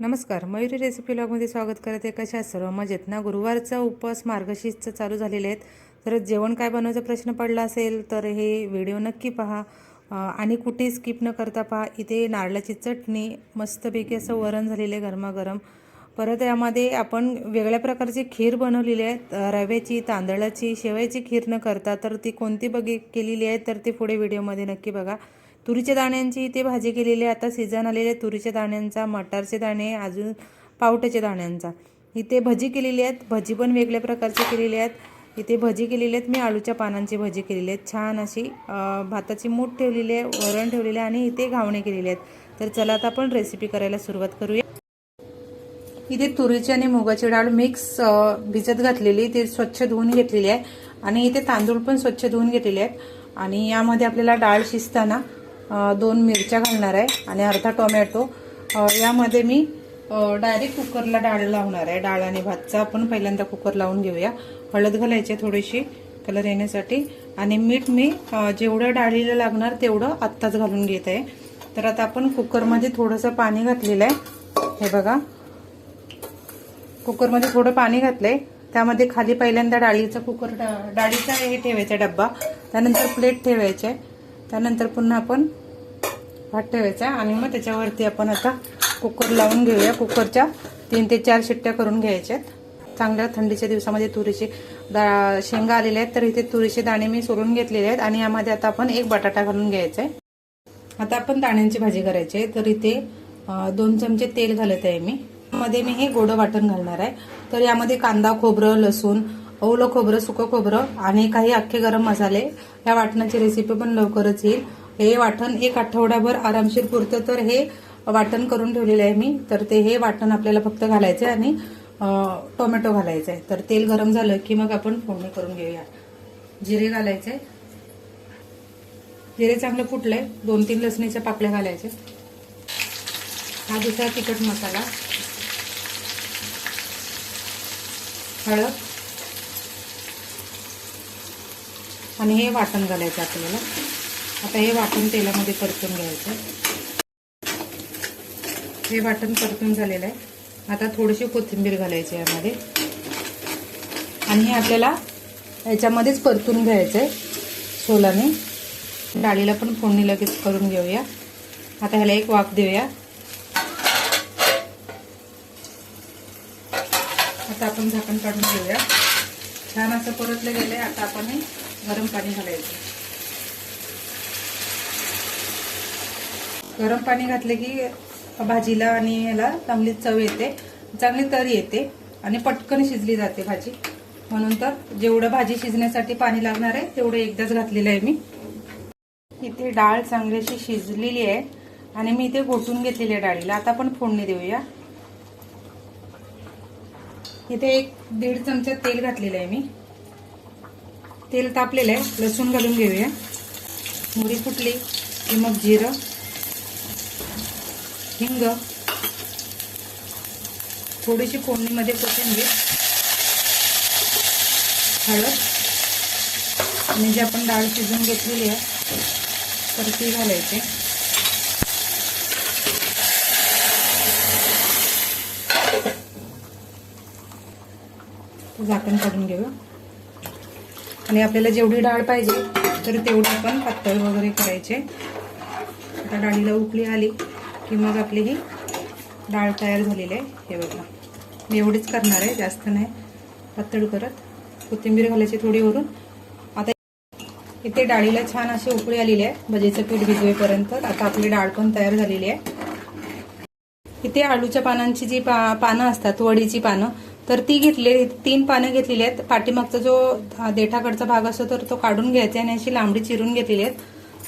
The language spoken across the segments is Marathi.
नमस्कार मयुरी रेसिपी लॉगमध्ये स्वागत करत. आहे कशा सर्व? मजेत ना? गुरुवारचा उपवास मार्गशीर्षचं चालू झालेले आहेत. तर जेवण काय बनवायचा प्रश्न पडला असेल तर हे व्हिडिओ नक्की पहा. आणि कुठे स्किप न करता पहा इथे नारळाची चटणी मस्तपैकी असं वरण झालेलं आहे गरमागरम. परत यामध्ये आपण वेगळ्या प्रकारची खीर बनवलेली आहे. रव्याची तांदळाची शेवयाची खीर न करता तर ती कोणती बघी केलेली आहे तर ती पुढे व्हिडिओमध्ये नक्की बघा. तुरीच्या दाण्यांची इथे भाजी केलेली आहे. आता सीझन आलेले तुरीच्या दाण्यांचा मटारचे दाणे अजून पावट्याच्या दाण्यांचा. इथे भजी केलेली आहेत. भजी पण वेगळ्या प्रकारची केलेली आहेत. इथे भजी केलेली आहेत. मी आळूच्या पानांची भजी केलेली आहेत. छान अशी भाताची मूठ ठेवलेली आहे वरण ठेवलेले आहे आणि इथे घावणे केलेले आहेत. तर चला आता आपण रेसिपी करायला सुरुवात करूया. इथे तुरीची आणि मुगाची डाळ मिक्स भिजत घातलेली ते स्वच्छ धुवून घेतलेली आहे. आणि इथे तांदूळ पण स्वच्छ धुवून घेतलेले आहेत. आणि यामध्ये आपल्याला डाळ शिजताना दोन मिरच्या घालणार आहे आणि अर्धा टोमॅटो. यामध्ये मी डायरेक्ट कुकरला डाळ लावणार आहे. डाळ आणि भातचा आपण पहिल्यांदा कुकर लावून घेऊया. हळद घालायची थोडीशी कलर येण्यासाठी. आणि मीठ मी जेवढं डाळीला लागणार तेवढं आत्ताच घालून घेत आहे. तर आता आपण कुकरमध्ये थोडंसं पाणी घातलेलं आहे. हे बघा. कुकरमध्ये थोडं पाणी घातलं आहे त्यामध्ये खाली पहिल्यांदा डाळीचा कुकर डाळीचा हे ठेवायचा डब्बा. त्यानंतर प्लेट ठेवायचे. त्यानंतर पुन्हा आपण भात ठेवायचा आणि मग त्याच्यावरती आपण आता कुकर लावून घेऊया. कुकरच्या तीन ते चार शिट्ट्या करून घ्यायच्यात. चांगल्या थंडीच्या दिवसामध्ये तुरीचे दा शेंगा आलेल्या आहेत तर इथे तुरीचे दाणे मी सोडून घेतलेले आहेत आणि यामध्ये आता आपण एक बटाटा घालून घ्यायचा आहे आता आपण दाण्यांची भाजी करायची आहे तर इथे दोन चमचे तेल घालत आहे मी. मध्ये मी हे गोडं वाटण घालणार आहे. तर यामध्ये कांदा खोबरं लसूण ओलं खोबरं सुकं खोबरं आणि काही अख्खे गरम मसाले. या वाटणाची रेसिपी पण लवकरच येईल. हे वाटण एक आठवड्याभर आरामशीर पुरतं तर हे वाटण करून ठेवलेलं आहे मी. तर ते हे वाटण आपल्याला फक्त घालायचं आहे आणि टोमॅटो घालायचं आहे तर तेल गरम झालं की मग आपण फोडणी करून घेऊया. जिरे घालायचे जिरे चांगले फुटले दोन तीन लसणीच्या पाकळ्या घालायचे हा दुसरा तिखट मसाला. हळद. आणि हे वाटण घालायचं आपल्याला. आता हे वाटण तेलामध्ये परतून घ्यायचं. हे वाटण परतून झालेलं आहे. आता थोडीशी कोथिंबीर घालायची यामध्ये. आणि हे आपल्याला याच्यामध्येच परतून घ्यायचं आहे सोलाने. डाळीला पण फोडणी लगेच करून घेऊया. आता ह्याला एक वाफ देऊया. आता आपण झाकण काढून घेऊया. छान असं परतलं आहे आता आपण हे गरम पाणी घालायचं. गरम पाणी घातले की भाजीला आणि याला चांगली चव येते चांगली तरी येते आणि पटकन शिजली जाते भाजी. म्हणून तर जेवढं भाजी शिजण्यासाठी पाणी लागणार आहे तेवढं एकदाच घातलेलं आहे मी. इथे डाळ चांगली अशी शिजलेली आहे आणि मी इथे घोटून घेतलेली आहे डाळीला. आता आपण फोडणी देऊया. इथे एक दीड चमचा तेल घातलेलं आहे मी. तेल तापलेलं आहे. लसूण घालून घेऊया. मुरी फुटली की मग जिरं. हिंग. थोडीशी फोडणीमध्ये कोथिंबीर. हळद. आणि जी आपण डाळ शिजून घेतलेली आहे तर ती घालायची. झाकण काढून घेऊ. आणि आपल्याला जेवढी डाळ पाहिजे तर तेवढी आपण पातळ वगैरे करायचे. आता डाळीला उकळी आली की मग आपली ही डाळ तयार झालेली आहे. हे बघा. मी एवढीच करणार आहे जास्त नाही. पातळ करत. कोथिंबीर घालायची थोडी वरून. आता इथे डाळीला छान अशी उकळी आलेली आहे. भजीचं पीठ भिजवेपर्यंत. आता आपली डाळ पण तयार झालेली आहे. इथे आळूच्या पानांची जी पा पानं असतात वडीची पानं तर ती घेतली तीन पानं घेतलेली आहेत. पाठीमागचा जो देठाकडचा भाग असतो तर तो काढून घ्यायचा आणि अशी लांबडी चिरून घेतलेली आहेत.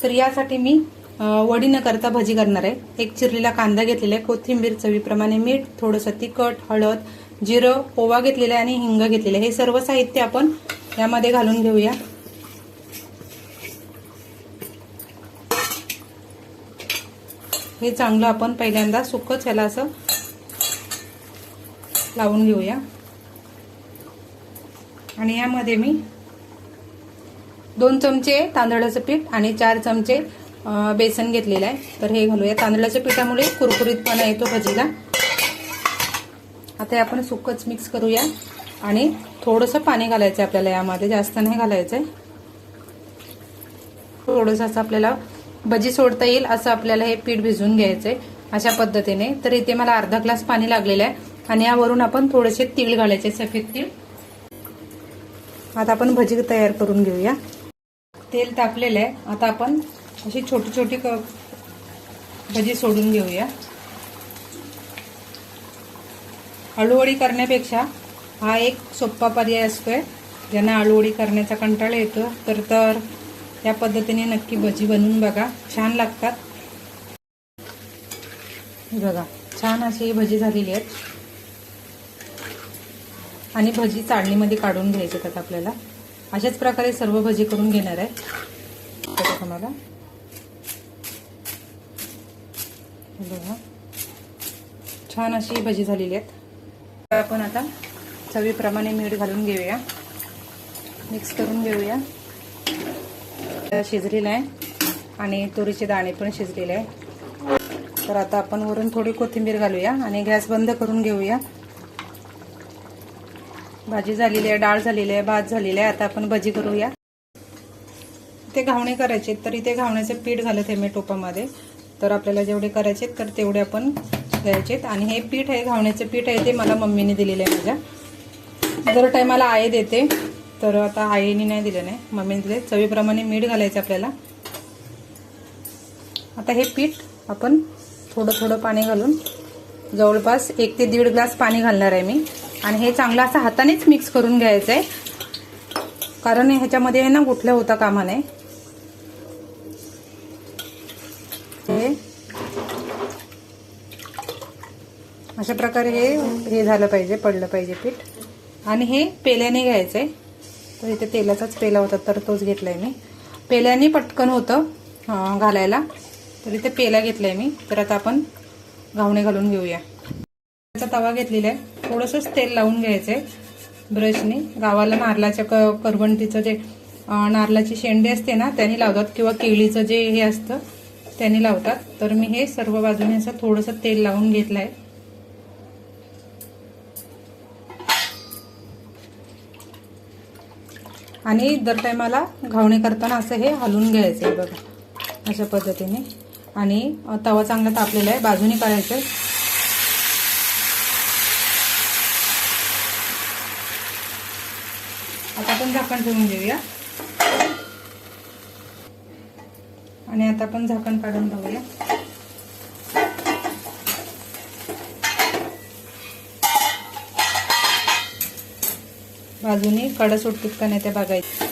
तर यासाठी मी वडी न करता भजी करणार आहे. एक चिरलेला कांदा घेतलेला आहे कोथिंबीर चवीप्रमाणे मीठ थोडंसं तिखट हळद जिरं ओवा घेतलेला आहे आणि हिंग घेतलेलं आहे. हे सर्व साहित्य आपण यामध्ये घालून घेऊया. हे चांगलं आपण पहिल्यांदा सुकच ह्याला असं लावून घेऊया. आणि यामध्ये मी दोन चमचे तांदळाचं पीठ आणि चार चमचे बेसन घेतलेलं आहे. तर हे घालूया. तांदळाच्या पिठामुळे कुरकुरीतपणा येतो भजीला. आता हे आपण सुकच मिक्स करूया. आणि थोडंसं पाणी घालायचं आहे आपल्याला यामध्ये. जास्त नाही घालायचं आहे थोडंसं असं आपल्याला भजी सोडता येईल असं आपल्याला हे पीठ भिजवून घ्यायचं आहे अशा पद्धतीने. तर इथे मला अर्धा ग्लास पाणी लागलेलं आहे. आणि यावरून आपण थोडेसे तीळ घालायचे सफेद तीळ. आता आपण भजी तयार करून घेऊया. तेल तापलेलं आहे. आता आपण अशी छोटी छोटी क भजी सोडून घेऊया. अळूवडी करण्यापेक्षा हा एक सोप्पा पर्याय असतोय. ज्यांना अळूवडी करण्याचा कंटाळा येतो तर तर या पद्धतीने नक्की भजी बनवून बघा. छान लागतात. बघा छान अशी भजी झालेली आहेत. आणि भजी चाळणीमध्ये काढून घ्यायचे त्यात आपल्याला. अशाच प्रकारे सर्व भजी करून घेणार आहे. बघा तुम्हाला. बघा. छान अशी भजी झालेली आहेत. आपण आता चवीप्रमाणे मीठ घालून घेऊया. मिक्स करून घेऊया. शिजलेलं आहे. आणि तुरीचे दाणे पण शिजलेले आहे. तर आता आपण वरून थोडी कोथिंबीर घालूया आणि गॅस बंद करून घेऊया. भाजी झालेली आहे डाळ झालेली आहे भात झालेली आहे. आता आपण भजी करूया. ते घावणे करायचे तर इथे घावण्याचं पीठ घालत आहे मी टोपामध्ये. तर आपल्याला जेवढे करायचे तर तेवढे आपण घ्यायचे आणि हे पीठ आहे घावण्याचं पीठ आहे ते मला मम्मीने दिलेलं आहे माझ्या. जर टायमाला आई देते तर आता आईने नाही दिलं नाही मम्मीने दिले. चवीप्रमाणे मीठ घालायचं आपल्याला. आता हे पीठ आपण थोडं थोडं पाणी घालून जवळपास एक ते दीड ग्लास पाणी घालणार आहे मी. आणि हे चांगलं असं हातानेच मिक्स करून घ्यायचं आहे. कारण ह्याच्यामध्ये आहे ना गुठल्या होता कामा नये हे. अशा प्रकारे हे हे झालं पाहिजे पडलं पाहिजे पीठ. आणि हे पेल्याने घ्यायचं आहे तर इथे तेलाचाच पेला होता तर तोच घेतलाय मी. पेल्याने पटकन होतं घालायला. तर इथे पेला घेतलाय मी. तर आता आपण घावणे घालून घेऊया. त्याचा तवा घेतलेला आहे. थोडंसंच तेल लावून घ्यायचं आहे ब्रशने. गावाला नारळाच्या क करवंटीचं जे नारळाची शेंडी असते ना त्यांनी लावतात. किंवा केळीचं जे हे असतं त्यांनी लावतात. तर मी हे सर्व बाजूने असं थोडंसं तेल लावून घेतलं आहे आणि दर टायमाला घावणे करताना असं हे हलवून घ्यायचं आहे बघा. अशा पद्धतीने. आणि तवा चांगला तापलेला आहे. बाजूने करायचं आहे आता आपण झाकण ठेवून घेऊया. आणि आता आपण झाकण काढून बघूया बाजूने कडा सुटतील का नाही त्या बघायचं.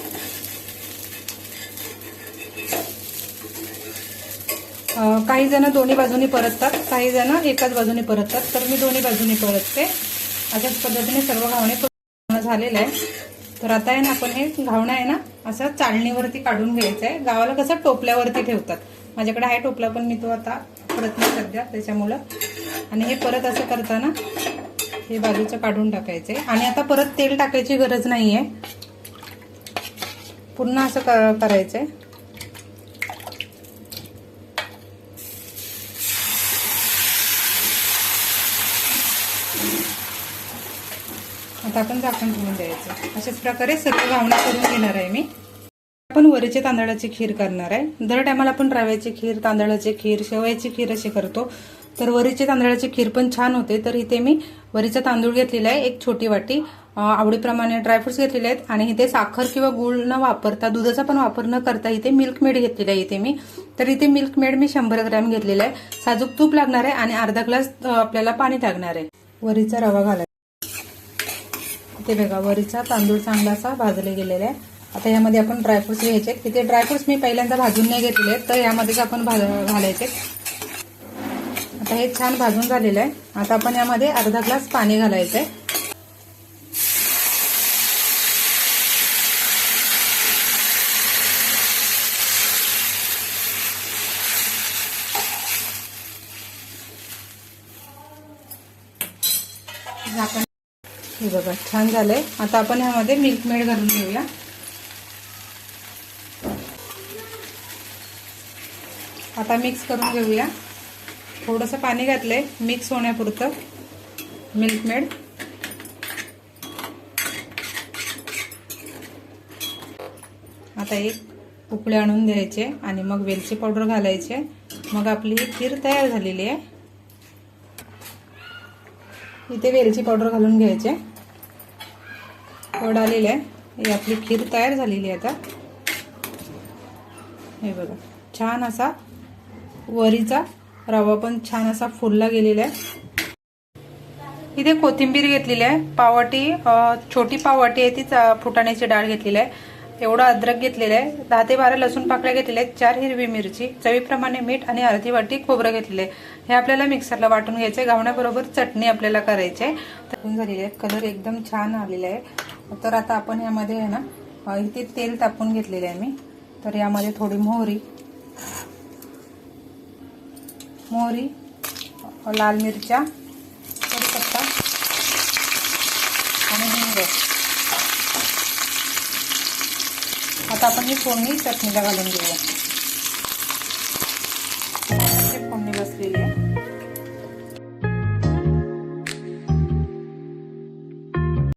काही जण दोन्ही बाजूनी परततात काही जण एकाच बाजूने परततात तर मी दोन्ही बाजूने परतते. अशाच पद्धतीने सर्व घावणे पूर्ण झालेलं आहे तर आता आहे ना आपण हे घावणं आहे ना असं चाळणीवरती काढून घ्यायचं आहे. गावाला कसं टोपल्यावरती ठेवतात. माझ्याकडे आहे टोपला पण मी तो आता परत नाही सध्या त्याच्यामुळं. आणि हे परत असं करताना हे बाजूचं काढून टाकायचं आहे. आणि आता परत तेल टाकायची गरज नाही आहे पुन्हा असं करायचं आहे टाकून झाकण ठेवून द्यायचं. अशाच प्रकारे सर्व घावणं करून घेणार आहे मी. आपण वरीचे तांदळाची खीर करणार आहे. दर टायमाला आपण रव्याची खीर तांदळाची खीर शेवयाची खीर अशी करतो. तर वरीचे तांदळाची खीर पण छान होते. तर इथे मी वरीचा तांदूळ घेतलेला आहे एक छोटी वाटी. आवडीप्रमाणे ड्रायफ्रुट्स घेतलेले आहेत. आणि इथे साखर किंवा गुळ न वापरता दुधाचा पण वापर न करता इथे मिल्क मेड घेतलेला आहे इथे मी. तर इथे मिल्क मेड मी शंभर ग्रॅम घेतलेला आहे. साजूक तूप लागणार आहे आणि अर्धा ग्लास आपल्याला पाणी लागणार आहे. वरीचा रवा घालायचा. इथे बघा वरीचा तांदूळ चांगला असा भाजले गेलेला आहे आता यामध्ये आपण ड्रायफ्रुट्स घ्यायचे तिथे ड्रायफ्रुट्स मी पहिल्यांदा भाजून नाही घेतले तर यामध्येच आपण घालायचे आता हे छान भाजून झालेलं आहे. आता आपण यामध्ये अर्धा ग्लास पाणी घालायचं आहे झाकण हे बघा छान झालंय. आता आपण ह्यामध्ये मिल्क मेड घालून घेऊया. आता मिक्स करून घेऊया. थोडंसं पाणी घातलंय मिक्स होण्यापुरतं मिल्कमेड आता एक उकळे आणून द्यायचे आणि मग वेलची पावडर घालायचे. मग आपली ही खीर तयार झालेली आहे. इथे वेलची पावडर घालून घ्यायचे. कड आलेलं आहे. ही आपली खीर तयार झालेली आहे आता. हे बघा छान असा वरीचा रवा पण छान असा फुलला गेलेला आहे. इथे कोथिंबीर घेतलेली आहे. पावटी छोटी पावटी आहे तीच फुटाण्याची डाळ घेतलेली आहे. एवढं अद्रक घेतलेलं आहे. दहा ते बारा लसूण पाकळ्या घेतलेल्या आहेत. चार हिरवी मिरची चवीप्रमाणे मीठ आणि अर्धी वाटी खोबरं घेतलेलं आहे. हे आपल्याला मिक्सरला वाटून घ्यायचं आहे. घावण्याबरोबर चटणी आपल्याला करायची आहे. झालेली आहे. कलर एकदम छान आलेला आहे. तर आता आपण यामध्ये आहे ना इथे तेल तापून घेतलेले आहे मी. तर यामध्ये थोडी मोहरी. मोहरी लाल मिरच्या कढीपत्ता आणि हिंग आता आपण ही फोडणी चटणीला घालून घेऊया.